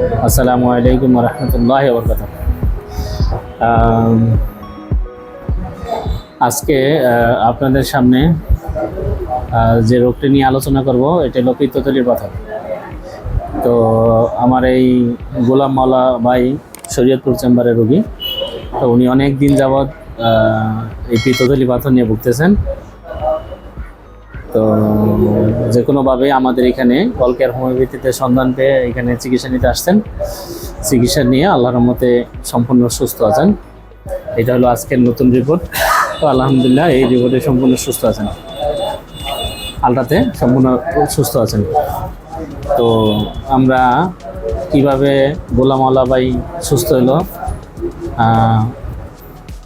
আসসালামু আলাইকুম রহমতুল্লাহ বরকাত আজকে আপনাদের সামনে যে রোগটি নিয়ে আলোচনা করব, এটা হলো পিত্ততলির পাথর তো আমার এই গোলাম মাওলা ভাই শরীয়তপুর চেম্বারের রোগী, তো উনি অনেক দিন যাবৎ এই পিত্ততলি পাথর নিয়ে ভুগতেছেন। তো যে কোনোভাবে আমাদের এখানে কলকের হোমিওপ্যাথিতে সন্ধান পেয়ে এখানে চিকিৎসা নিতে আসছেন। চিকিৎসা নিয়ে আল্লাহর মতে সম্পূর্ণ সুস্থ আছেন। এটা হলো আজকের নতুন রিপোর্ট তো আলহামদুলিল্লাহ এই রিপোর্টে সম্পূর্ণ সুস্থ আছেন। আলটাতে সম্পূর্ণ সুস্থ আছেন। তো আমরা কীভাবে গোলাম আল্লাহ ভাই সুস্থ হলো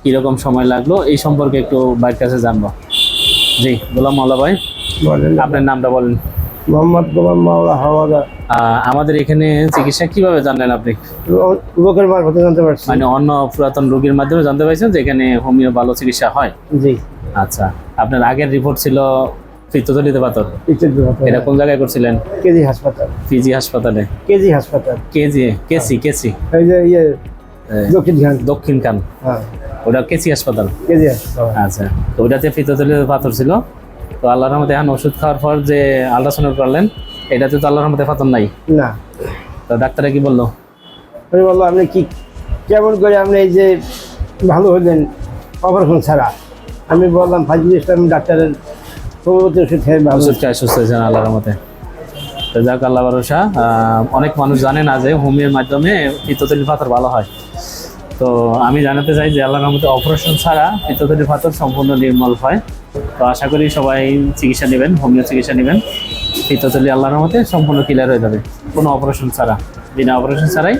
কীরকম সময় লাগল, এই সম্পর্কে একটু বাইর কাছে জানব। জি গোলাম বলেন আপনার নামটা বলেন। মোহাম্মদ গোলাম মাওলা হাওয়াদা। আমাদের এখানে চিকিৎসা কীভাবে জানলেন আপনি? লোকের মারফতে জানতে পারছি। মানে অন্য পুরাতন রোগীর মাধ্যমে জানতে পারছেন যে এখানে হোমিও ভালো চিকিৎসা হয়? জি। আচ্ছা আপনার আগের রিপোর্ট ছিল পিত্তথলিতে পাথর। এটা কোন জায়গায় করছিলেন? কেজি হাসপাতাল। পিজি হাসপাতালে। কেজি হাসপাতাল। KG KC KC. এই যে ইয়ে দক্ষিণ খান। দক্ষিণ হ্যাঁ। ওটা কেসি হাসপাতাল? কেজি আচ্ছা তো ওটাতে পাথর ছিল। তো আল্লাহর রহমতে এখন ওষুধ খাওয়ার পর যে আল্ট্রাসাউন্ড করলেন এটাতে তো আল্লাহর রহমতে পাথর নাই। না। তো ডাক্তারে কি বলল? আমি বলল আপনি কি কেমন করে আপনি এই যে ভালো হলেন অপারেশন ছাড়া? আমি বললাম ফাজিল ইসলাম ডাক্তারের সভাপতি ওষুধ খেয়ে ভালো ওষুধ খায় সুস্থ হয়েছেন আল্লাহর তো যাক আল্লাহ ভরসা। অনেক মানুষ জানে না যে হোমিওর মাধ্যমে পাথর ভালো হয়। তো আমি জানাতে চাই যে আল্লাহর মতে অপারেশন ছাড়া পিত্তথলির পাথর সম্পূর্ণ নির্মল হয়। তো আশা করি সবাই চিকিৎসা নেবেন, হোমিও চিকিৎসা নেবেন। পিতাতলি আল্লাহর মতে সম্পূর্ণ ক্লিয়ার হয়ে যাবে। কোনো অপারেশন ছাড়া, বিনা অপারেশন ছাড়াই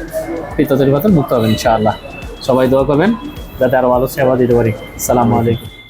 পিতাতলি পাতন মুক্ত হবেন ইনশাআল্লাহ। সবাই দোয়া করবেন, যাতে আরও ভালো সেবা দিতে পারি। সালামু আলাইকুম।